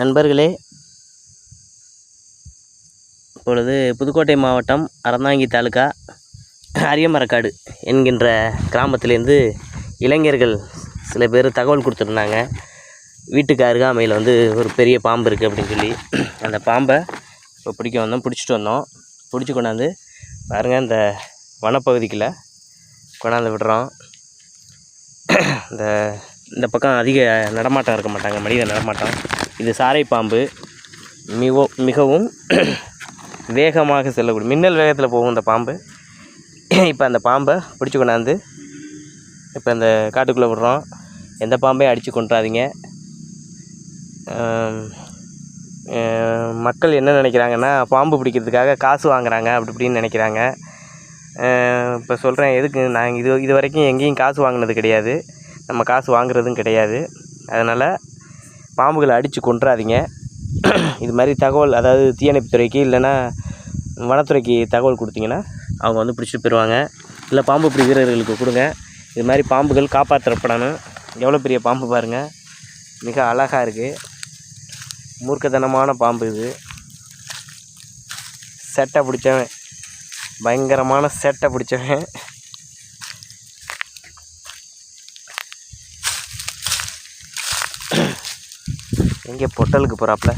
நண்பர்களே இப்பொழுது புதுக்கோட்டை மாவட்டம் அறந்தாங்கி தாலுக்கா அரியமரக்காடு என்கின்ற கிராமத்திலேருந்து இளைஞர்கள் சில பேர் தகவல் கொடுத்துருந்தாங்க. வீட்டுக்கு அருகாமையில் வந்து ஒரு பெரிய பாம்பு இருக்குது அப்படின்னு சொல்லி. அந்த பாம்பை இப்போ பிடிக்க வந்தோம் பிடிச்சிட்டு வந்தோம். பிடிச்சி கொண்டாந்து பாருங்கள் இந்த வனப்பகுதிக்குள்ள கொண்டாந்து விடுறோம். இந்த இந்த பக்கம் அதிக நடமாட்டம் இருக்க மாட்டாங்க மனித நடமாட்டம். இது சாரை பாம்பு. மிக மிகவும் வேகமாக செல்லக்கூடிய மின்னல் வேகத்தில் போகும் இந்த பாம்பு. இப்போ அந்த பாம்பை பிடிச்சி கொண்டாந்து இப்போ இந்த காட்டுக்குள்ளே விடுறோம். எந்த பாம்பையும் அடித்து கொண்டுறாதீங்க மக்கள் என்ன நினைக்கிறாங்கன்னா பாம்பு பிடிக்கிறதுக்காக காசு வாங்குறாங்க அப்படி இப்படின்னு நினைக்கிறாங்க. இப்போ சொல்கிறேன் எதுக்கு? நான் இது இது வரைக்கும் எங்கேயும் காசு வாங்கினது கிடையாது. நம்ம காசு வாங்குறதும் கிடையாது. அதனால் பாம்புகளை அடித்து கொன்றாதீங்க. இது மாதிரி தகவல் அதாவது தீயணைப்புத்துறைக்கு இல்லைன்னா வனத்துறைக்கு தகவல் கொடுத்தீங்கன்னா அவங்க வந்து பிடிச்சிட்டு போயிடுவாங்க. இல்லை பாம்பு பிடி வீரர்களுக்கு கொடுங்க. இது மாதிரி பாம்புகள் காப்பாற்றப்படணும். எவ்வளோ பெரிய பாம்பு பாருங்கள் மிக அழகாக இருக்குது மூர்க்கத்தனமான பாம்பு இது. செட்டை பிடிச்சவன். பயங்கரமான செட்டை பிடிச்சவன். எங்கே பொட்டலுக்கு போகிறாப்புல